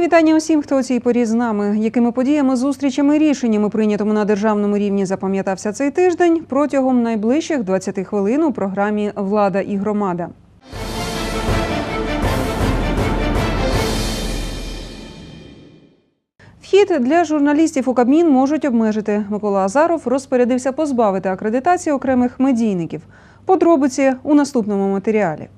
Вітання усім, хто у цій порі з нами. Якими подіями, зустрічами, рішеннями, прийнятими на державному рівні, запам'ятався цей тиждень протягом найближчих 20 хвилин у програмі Влада і громада. Вхід для журналістів у Кабмін можуть обмежити. Микола Азаров розпорядився позбавити акредитації окремих медійників. Подробиці у наступному матеріалі.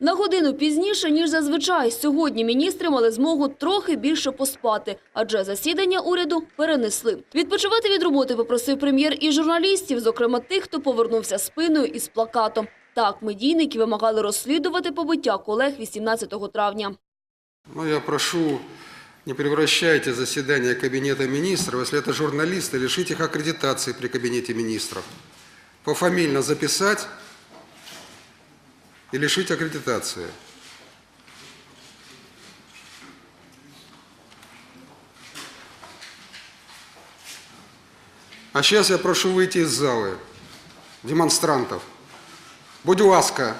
На годину пізніше, ніж зазвичай, сьогодні міністри мали змогу трохи більше поспати, адже засідання уряду перенесли. Відпочивати від роботи попросив прем'єр і журналістів, зокрема тих, хто повернувся спиною із плакатом. Так, медійники вимагали розслідувати побиття колег 18 травня. Ну, я прошу, не превращайте заседание Кабинета министров, если это журналисты, лишить их аккредитации при Кабинете министров. Пофамильно записать и лишить аккредитации. А сейчас я прошу выйти из залы демонстрантов. Будь ласка,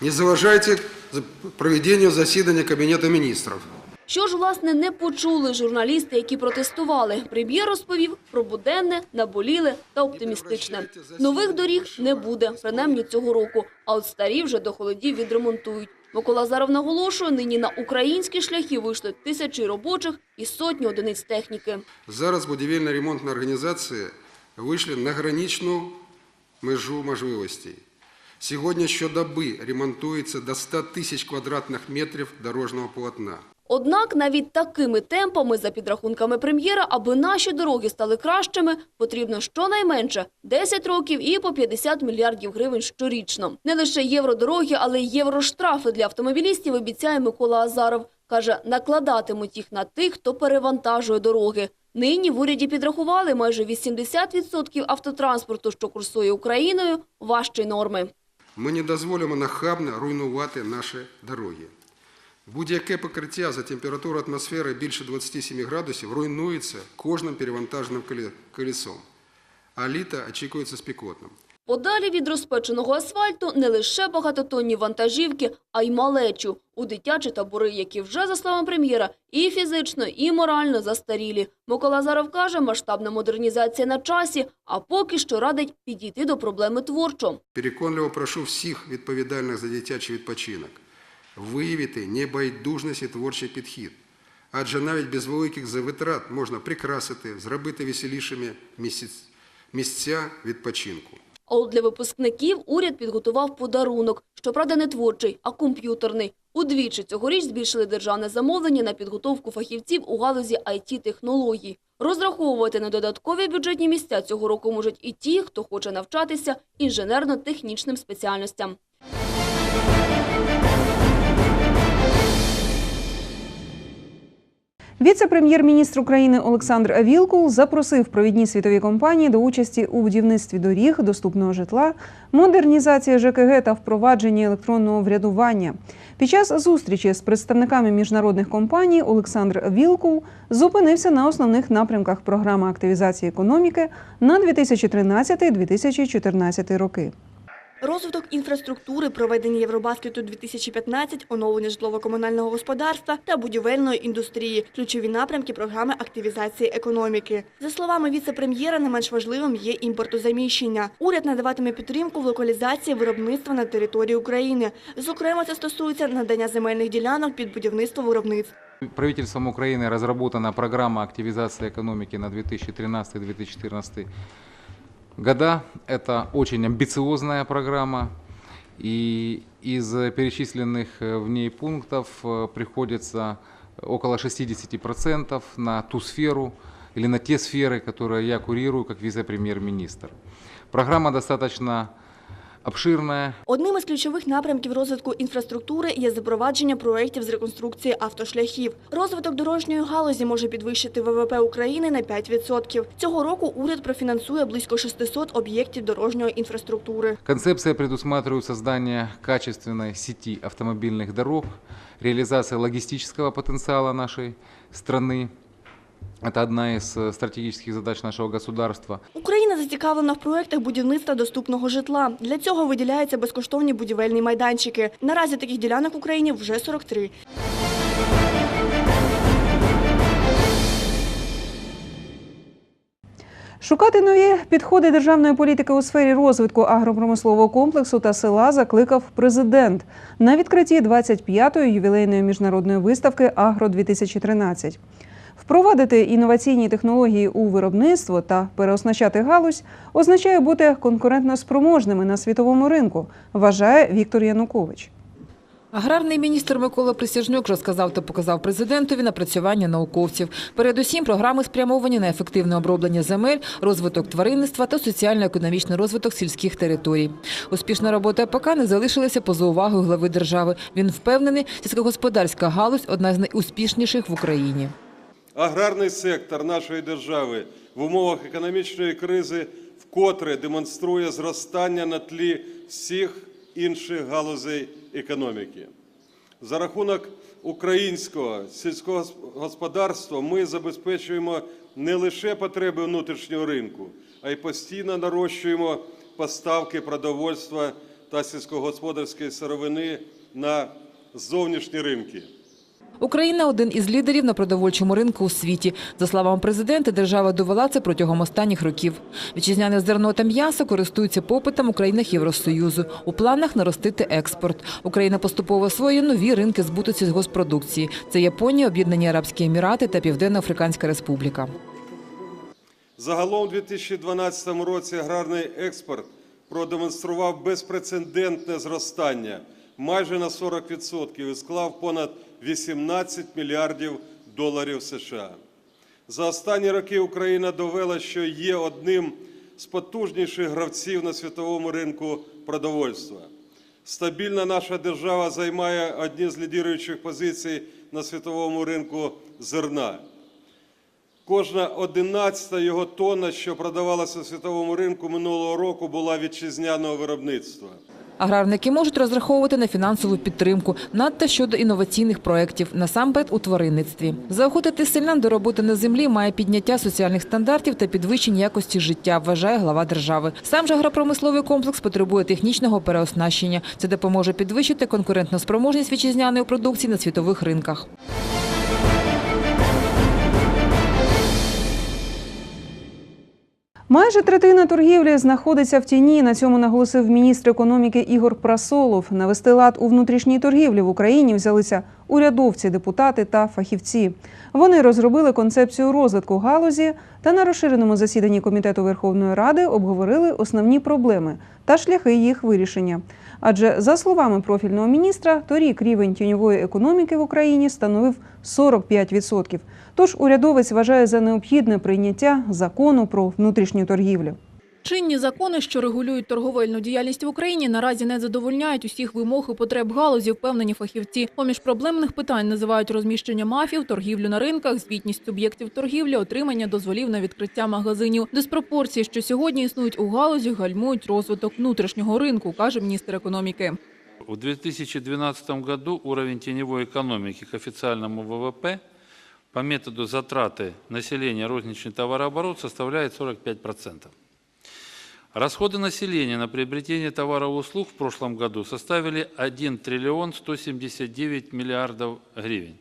не заважайте за- проведению заседания Кабинета министров. Що ж, власне, не почули журналісти, які протестували. Прем'єр розповів про буденне, наболіле та оптимістичне. Нових доріг не буде, принаймні цього року, а от старі вже до холодів відремонтують. Микола Заров наголошує, нині на українські шляхи вийшли тисячі робочих і сотні одиниць техніки. Зараз будівельно-ремонтні організації вийшли на граничну межу можливостей. Сьогодні щодоби ремонтується до 100 тисяч квадратних метрів дорожнього полотна. Однак навіть такими темпами, за підрахунками прем'єра, аби наші дороги стали кращими, потрібно щонайменше 10 років і по 50 мільярдів гривень щорічно. Не лише євродороги, але й євроштрафи для автомобілістів обіцяє Микола Азаров. Каже, накладатимуть їх на тих, хто перевантажує дороги. Нині в уряді підрахували майже 80% автотранспорту, що курсує Україною, важчі норми. Ми не дозволимо нахабно руйнувати наші дороги. Будь-яке покриття за температуру атмосфери більше 27 градусів руйнується кожним перевантаженим колесом. А літо очікується спекотним. Подалі від розпеченого асфальту не лише багатотонні вантажівки, а й малечу у дитячі табори, які вже, за словами прем'єра, і фізично, і морально застарілі. Микола Заров каже, масштабна модернізація на часі, а поки що радить підійти до проблеми творчо. Переконливо прошу всіх відповідальних за дитячий відпочинок виявити небайдужність і творчий підхід. Адже навіть без великих завитрат можна прикрасити, зробити веселішими місця відпочинку. А от для випускників уряд підготував подарунок, щоправда не творчий, а комп'ютерний. Удвічі цьогоріч збільшили державне замовлення на підготовку фахівців у галузі IT-технологій. Розраховувати на додаткові бюджетні місця цього року можуть і ті, хто хоче навчатися інженерно-технічним спеціальностям. Віце-прем'єр-міністр України Олександр Вілкул запросив провідні світові компанії до участі у будівництві доріг, доступного житла, модернізації ЖКГ та впровадженні електронного врядування. Під час зустрічі з представниками міжнародних компаній Олександр Вілкул зупинився на основних напрямках програми активізації економіки на 2013-2014 роки. Розвиток інфраструктури, проведення Євробаскету 2015, оновлення житлово-комунального господарства та будівельної індустрії – ключові напрямки програми активізації економіки. За словами віце-прем'єра, не менш важливим є імпортозаміщення. Уряд надаватиме підтримку в локалізації виробництва на території України. Зокрема, це стосується надання земельних ділянок під будівництво виробництв. Правительством Украины разработана программа активизации экономики на 2013-2014 года. Это очень амбициозная программа. И из перечисленных э, в ней пунктов э, приходится около 60% на ту сферу или на те сферы, которые я курирую как вице-премьер-министр. Программа достаточно обширная, Одним із ключових напрямків розвитку інфраструктури є запровадження проєктів з реконструкції автошляхів. Розвиток дорожньої галузі може підвищити ВВП України на 5%. Цього року уряд профінансує близько 600 об'єктів дорожньої інфраструктури. Концепция предусматривает создание качественной сети автомобильных дорог, реализация логистического потенциала нашей страны. Это одна із э, стратегічних задач нашого государства. Україна зацікавлена в проектах будівництва доступного житла. Для цього виділяються безкоштовні будівельні майданчики. Наразі таких ділянок в Україні вже 43. Шукати нові підходи державної політики у сфері розвитку агропромислового комплексу та села закликав президент на відкритті 25-ї ювілейної міжнародної виставки Агро 2013 Впровадити інноваційні технології у виробництво та переоснащати галузь означає бути конкурентноспроможними на світовому ринку, вважає Віктор Янукович. Аграрний міністр Микола Присяжнюк розказав та показав президентові напрацювання науковців. Передусім, програми спрямовані на ефективне оброблення земель, розвиток тваринництва та соціально-економічний розвиток сільських територій. Успішна робота АПК не залишилася поза увагою глави держави. Він впевнений, сільськогосподарська галузь одна з найуспішніших в Україні. Аграрний сектор нашої держави в умовах економічної кризи вкотре демонструє зростання на тлі всіх інших галузей економіки. За рахунок українського сільського господарства ми забезпечуємо не лише потреби внутрішнього ринку, а й постійно нарощуємо поставки продовольства та сільськогосподарської сировини на зовнішні ринки. Україна один із лідерів на продовольчому ринку у світі. За словами президента, держава довела це протягом останніх років. Вітчизняне зерно та м'ясо користуються попитом у країнах Євросоюзу. У планах наростити експорт. Україна поступово освоює нові ринки збуту сільгоспродукції. Це Японія, Об'єднані Арабські Емірати та Південно-Африканська Республіка. Загалом у 2012 році аграрний експорт продемонстрував безпрецедентне зростання майже на 40% і склав понад 18 мільярдів доларів США. За останні роки Україна довела, що є одним з потужніших гравців на світовому ринку продовольства. Стабільна наша держава займає одні з лідируючих позицій на світовому ринку зерна. Кожна одинадцята його тонна, що продавалася на світовому ринку минулого року, була вітчизняного виробництва. Аграрники можуть розраховувати на фінансову підтримку, надто щодо інноваційних проєктів, насамперед у тваринництві. Заохотити селян до роботи на землі має підняття соціальних стандартів та підвищення якості життя, вважає глава держави. Сам же агропромисловий комплекс потребує технічного переоснащення. Це допоможе підвищити конкурентну спроможність вітчизняної продукції на світових ринках. Майже третина торгівлі знаходиться в тіні. На цьому наголосив міністр економіки Ігор Прасолов. Навести лад у внутрішній торгівлі в Україні взялися урядовці, депутати та фахівці. Вони розробили концепцію розвитку галузі та на розширеному засіданні комітету Верховної Ради обговорили основні проблеми та шляхи їх вирішення. Адже за словами профільного міністра, торік рівень тіньової економіки в Україні становив 45%. Тож урядовець вважає за необхідне прийняття закону про внутрішню торгівлю. Чинні закони, що регулюють торговельну діяльність в Україні, наразі не задовольняють усіх вимог і потреб галузі, впевнені фахівці. Поміж проблемних питань називають розміщення мафів, торгівлю на ринках, звітність суб'єктів торгівлі, отримання дозволів на відкриття магазинів. Диспропорції, що сьогодні існують у галузі, гальмують розвиток внутрішнього ринку, каже міністр економіки. В 2012 году уровень теневой экономики к официальному ВВП по методу затраты населения розничный товарооборот составляет 45%. Расходы населения на приобретение товаров и услуг в прошлом году составили 1 триллион 179 миллиардов гривен,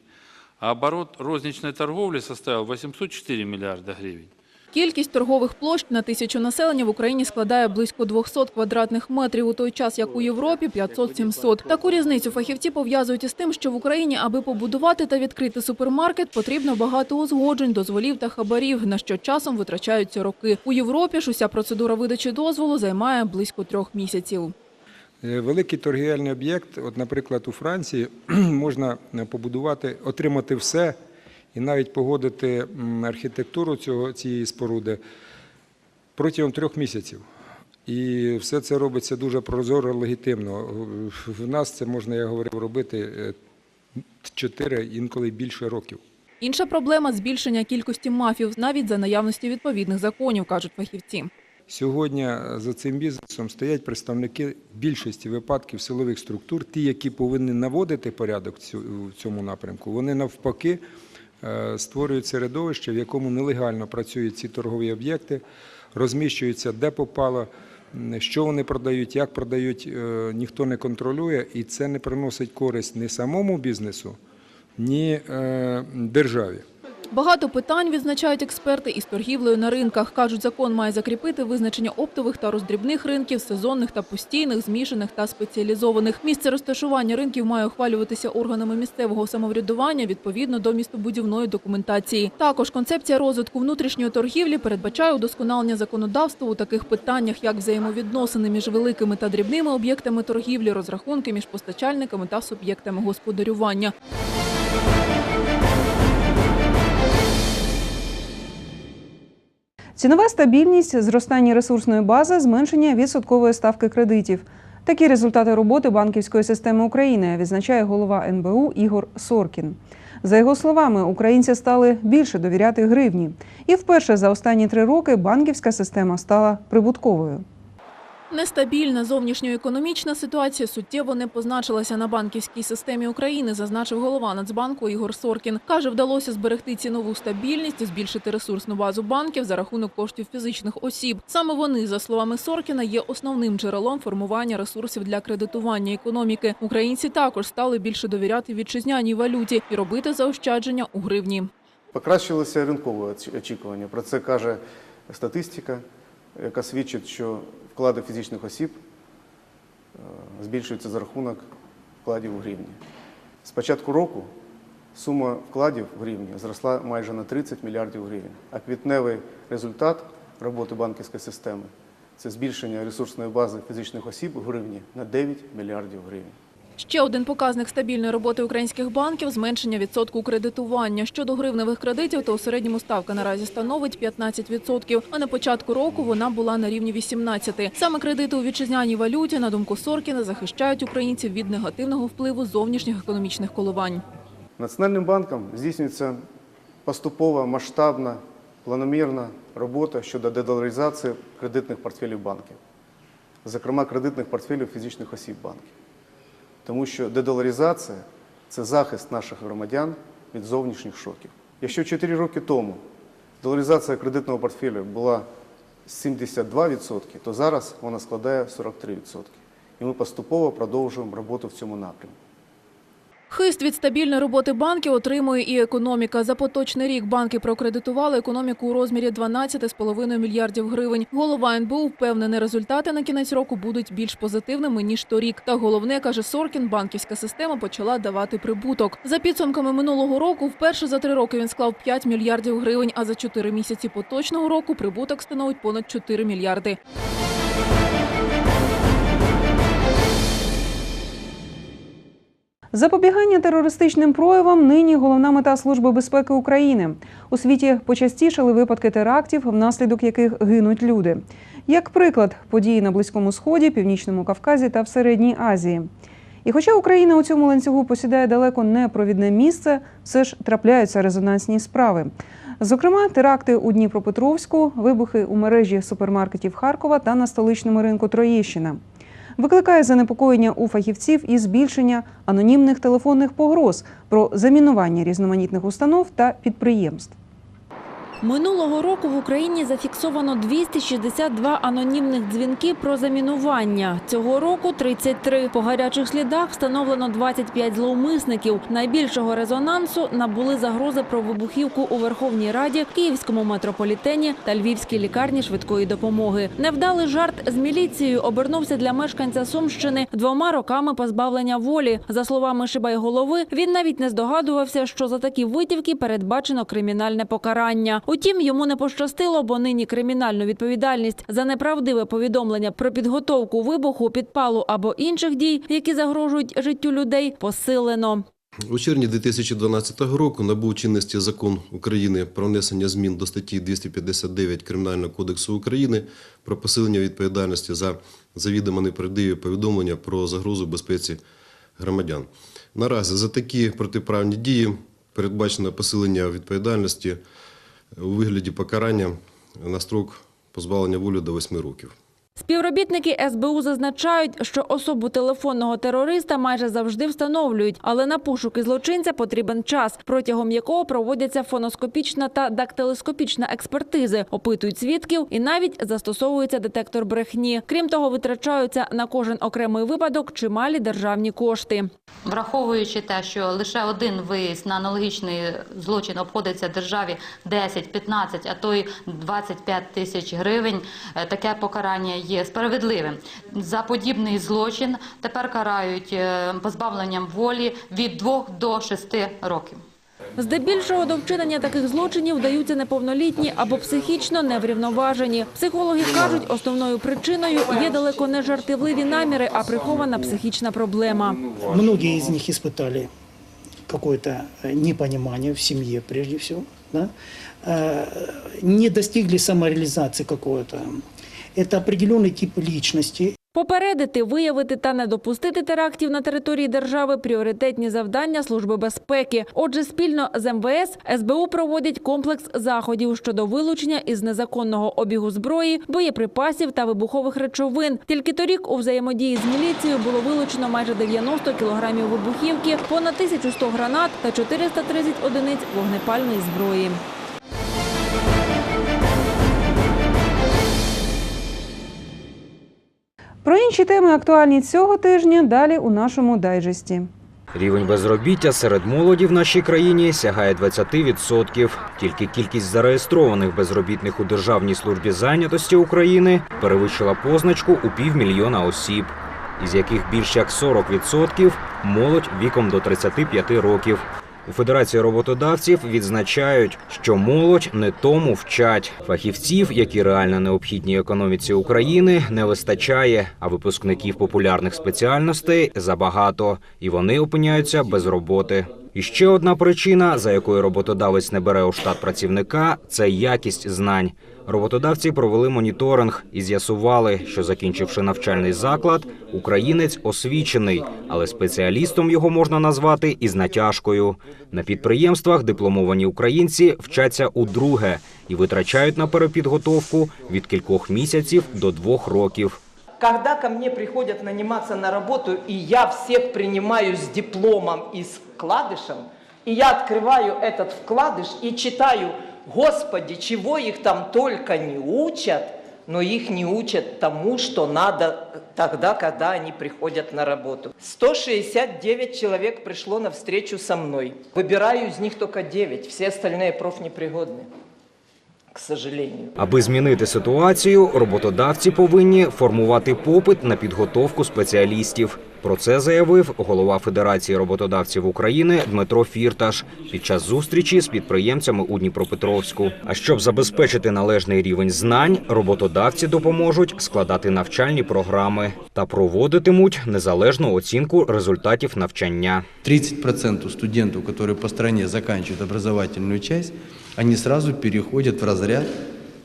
а оборот розничной торговли составил 804 миллиарда гривен. Кількість торгових площ на тисячу населення в Україні складає близько 200 квадратних метрів, у той час як у Європі 500-700. Таку різницю фахівці пов'язують із тим, що в Україні, аби побудувати та відкрити супермаркет, потрібно багато узгоджень, дозволів та хабарів, на що часом витрачаються роки. У Європі ж уся процедура видачі дозволу займає близько трьох місяців. Е, Великий торгівельний об'єкт, от, наприклад, у Франції можна е, побудувати, отримати все і навіть погодити архітектуру цього, цієї споруди протягом трьох місяців. І все це робиться дуже прозоро, легітимно. В нас це можна, я говорив, робити 4, інколи більше років. Інша проблема – збільшення кількості мафів, навіть за наявності відповідних законів, кажуть фахівці. Сьогодні за цим бізнесом стоять представники більшості випадків силових структур, ті, які повинні наводити порядок в цьому напрямку. Вони навпаки е, створюють середовище, в якому нелегально працюють ці торгові об'єкти, розміщуються де попало, що вони продають, як продають, е, ніхто не контролює, і це не приносить користь ні самому бізнесу, ні е, державі. Багато питань відзначають експерти із торгівлею на ринках. Кажуть, закон має закріпити визначення оптових та роздрібних ринків, сезонних та постійних, змішаних та спеціалізованих. Місце розташування ринків має ухвалюватися органами місцевого самоврядування відповідно до містобудівної документації. Також концепція розвитку внутрішньої торгівлі передбачає удосконалення законодавства у таких питаннях, як взаємовідносини між великими та дрібними об'єктами торгівлі, розрахунки між постачальниками та суб'єктами господарювання. Цінова стабільність, зростання ресурсної бази, зменшення відсоткової ставки кредитів. Такі результати роботи банківської системи України, відзначає голова НБУ Ігор Соркін. За його словами, українці стали більше довіряти гривні. І вперше за останні три роки банківська система стала прибутковою. Нестабільна зовнішньоекономічна ситуація суттєво не позначилася на банківській системі України, зазначив голова Нацбанку Ігор Соркін. Каже, вдалося зберегти цінову стабільність збільшити ресурсну базу банків за рахунок коштів фізичних осіб. Саме вони, за словами Соркіна, є основним джерелом формування ресурсів для кредитування економіки. Українці також стали більше довіряти вітчизняній валюті і робити заощадження у гривні. Покращилося ринкове очікування. Про це каже статистика, яка свідчить, що вклади фізичних осіб е, збільшуються за рахунок вкладів у гривні. З початку року сума вкладів в гривні зросла майже на 30 мільярдів гривень, а квітневий результат роботи банківської системи це збільшення ресурсної бази фізичних осіб у гривні на 9 мільярдів гривень. Ще один показник стабільної роботи українських банків – зменшення відсотку кредитування. Щодо гривневих кредитів, то у середньому ставка наразі становить 15%, а на початку року вона була на рівні 18%. Саме кредити у вітчизняній валюті, на думку Соркіна, захищають українців від негативного впливу зовнішніх економічних коливань. Національним банком здійснюється поступова, масштабна, планомірна робота щодо дедоларизації кредитних портфелів банків, зокрема кредитних портфелів фізичних осіб банків. Тому що дедоларизація це захист наших громадян від зовнішніх шоків. Якщо 4 роки тому доларизація кредитного портфеля була 72%, то зараз вона складає 43%. І ми поступово продовжуємо роботу в цьому напрямку. Хист від стабільної роботи банків отримує і економіка. За поточний рік банки прокредитували економіку у розмірі 12,5 мільярдів гривень. Голова НБУ впевнений, результати на кінець року будуть більш позитивними ніж торік. Та головне каже Соркін, банківська система почала давати прибуток. За підсумками минулого року, вперше за три роки він склав 5 мільярдів гривень. А за чотири місяці поточного року прибуток становить понад 4 мільярди. Запобігання терористичним проявам нині головна мета Служби безпеки України. У світі почастішали випадки терактів, внаслідок яких гинуть люди. Як приклад, події на Близькому Сході, Північному Кавказі та в Середній Азії. І хоча Україна у цьому ланцюгу посідає далеко не провідне місце, все ж трапляються резонансні справи. Зокрема, теракти у Дніпропетровську, вибухи у мережі супермаркетів Харкова та на столичному ринку Троєщина. Викликає занепокоєння у фахівців і збільшення анонімних телефонних погроз про замінування різноманітних установ та підприємств. Минулого року в Україні зафіксовано 262 анонімних дзвінки про замінування. Цього року 33. По гарячих слідах встановлено 25 зловмисників. Найбільшого резонансу набули загрози про вибухівку у Верховній Раді, Київському метрополітені та Львівській лікарні швидкої допомоги. Невдалий жарт з міліцією обернувся для мешканця Сумщини двома роками позбавлення волі. За словами Шибайголови, він навіть не здогадувався, що за такі витівки передбачено кримінальне покарання. Утім, йому не пощастило, бо нині кримінальну відповідальність за неправдиве повідомлення про підготовку вибуху, підпалу або інших дій, які загрожують життю людей, посилено. У червні 2012 року набув чинності закон України про внесення змін до статті 259 Кримінального кодексу України про посилення відповідальності за завідомо неправдиві повідомлення про загрозу безпеці громадян. Наразі за такі протиправні дії передбачено посилення відповідальності у вигляді покарання на строк позбавлення волі до 8 років. Співробітники СБУ зазначають, що особу телефонного терориста майже завжди встановлюють, але на пошуки злочинця потрібен час, протягом якого проводяться фоноскопічна та дактилоскопічна експертизи, опитують свідків і навіть застосовується детектор брехні. Крім того, витрачаються на кожен окремий випадок чималі державні кошти. Враховуючи те, що лише один виїзд на аналогічний злочин обходиться державі 10, 15, а то й 25 тисяч гривень, е, таке покарання є справедливим. За подібний злочин тепер карають е, позбавленням волі від 2 до 6 років. Здебільшого до вчинення таких злочинів вдаються неповнолітні або психічно неврівноважені. Психологи кажуть, основною причиною є далеко не жартівливі наміри, а прихована психічна проблема. Многие из них испытали какое-то э, непонимание в семье, прежде всего, да? Э, не достигли самореализации какого-то. Это определенный тип личности. Попередити, виявити та не допустити терактів на території держави – пріоритетні завдання Служби безпеки. Отже, спільно з МВС СБУ проводять комплекс заходів щодо вилучення із незаконного обігу зброї, боєприпасів та вибухових речовин. Тільки торік у взаємодії з міліцією було вилучено майже 90 кілограмів вибухівки, понад 1100 гранат та 430 одиниць вогнепальної зброї. Про інші теми актуальні цього тижня далі у нашому дайджесті. Рівень безробіття серед молоді в нашій країні сягає 20%. Тільки кількість зареєстрованих безробітних у Державній службі зайнятості України перевищила позначку у півмільйона осіб, із яких більш як 40% – молодь віком до 35 років. У Федерації роботодавців відзначають, що молодь не тому вчать. Фахівців, які реально необхідні економіці України, не вистачає, а випускників популярних спеціальностей забагато, і вони опиняються без роботи. І ще одна причина, за якою роботодавець не бере у штат працівника, це якість знань. Роботодавці провели моніторинг і з'ясували, що закінчивши навчальний заклад, українець освічений, але спеціалістом його можна назвати із натяжкою. На підприємствах дипломовані українці вчаться удруге і витрачають на перепідготовку від кількох місяців до двох років. Когда ко мне приходят наниматься на работу, и я всех принимаю с дипломом и с вкладышем, и я открываю этот вкладыш и читаю, Господи, чего их там только не учат, но их не учат тому, что надо тогда, когда они приходят на работу. 169 человек пришло на встречу со мной. Выбираю из них только 9, все остальные профнепригодны, к сожалению. Аби змінити ситуацію, роботодавці повинні формувати попит на підготовку спеціалістів. Про це заявив голова Федерації роботодавців України Дмитро Фірташ під час зустрічі з підприємцями у Дніпропетровську. А щоб забезпечити належний рівень знань, роботодавці допоможуть складати навчальні програми та проводитимуть незалежну оцінку результатів навчання. 30% студентов, которые по стране заканчивают образовательную часть, они сразу переходят в разряд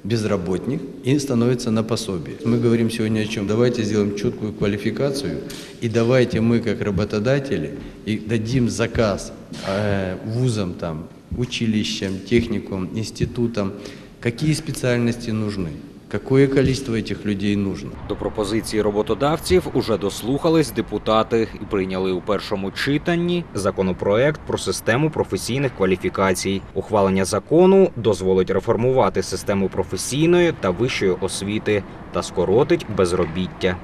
безработных и становятся на пособие. Мы говорим сегодня о чем? Давайте сделаем четкую квалификацию и давайте мы как работодатели и дадим заказ э, вузам, там, училищам, техникум, институтам, какие специальности нужны. Какое количество этих людей нужно? До пропозиції роботодавців уже дослухались депутати і прийняли у першому читанні законопроект про систему професійних кваліфікацій. Ухвалення закону дозволить реформувати систему професійної та вищої освіти та скоротить безробіття.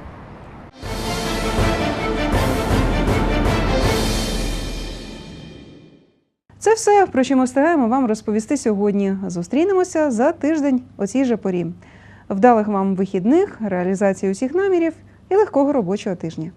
Це все, про що ми встигаємо вам розповісти сьогодні. Зустрінемося за тиждень о цій же порі. Вдалих вам вихідних, реалізації усіх намірів і легкого робочого тижня.